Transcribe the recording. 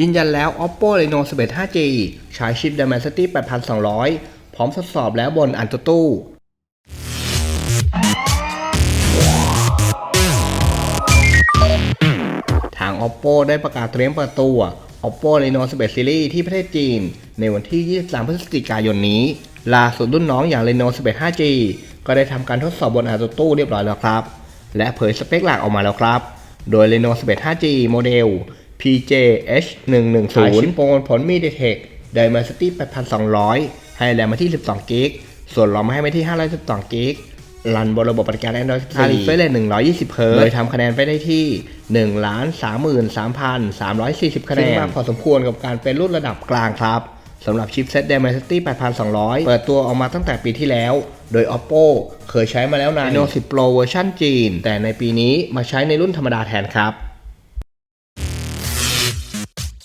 ยืนยันแล้ว Oppo Reno 11 5G ใช้ชิป Dimensity 8200 พร้อมทดสอบแล้วบน AnTuTu ทาง Oppo ได้ประกาศเตรียมเปิดตัว Oppo Reno 11 Series ที่ประเทศจีน ในวันที่ 23 พฤศจิกายนนี้ ล่าสุดรุ่นน้องอย่าง Reno 11 5G ก็ได้ทำการทดสอบบน AnTuTu เรียบร้อยแล้วครับ และเผยสเปคหลักออกมาแล้วครับ โดย Reno 11 5G โมเดล PJH110 ชิปโปรผล MediaTek Dimensity 8200 ให้แรมมาที่ 12 g b ส่วนรอมให้มาที่ 512 g b รันบนระบบปฏิการ Android 14 refresh rate 120 เฮิรตซ์โดยทำคะแนนไปได้ที่ 1 33,340 คะแนนซึ่งมากพอสมควรกับการเป็นรุ่นระดับกลางครับสำหรับชิปเซ็ต Dimensity 8200 เปิดตัวออกมาตั้งแต่ปีที่แล้ว โดย Oppo เคยใช้มาแล้วใน Reno 10 Pro เวอร์ชันจีน แต่ในปีนี้มาใช้ในรุ่นธรรมดาแทนครับ